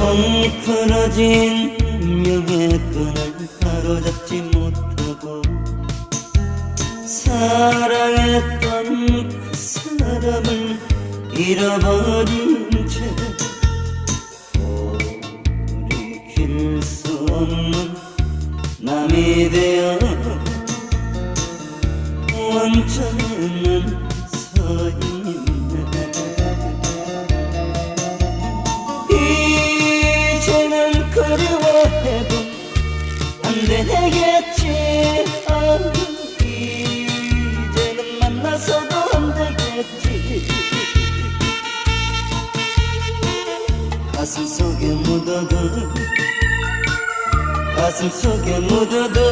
덩그러진 운명의 끈을 바로잡지 못하고 사랑했던 그 사람을 잃어버린 채 돌이킬 수 없는 남이 되어 원천은 그리워해도 안 되겠지 아, 이제는 만나서도 안 되겠지. 가슴 속에 묻어둔 가슴 속에 묻어둔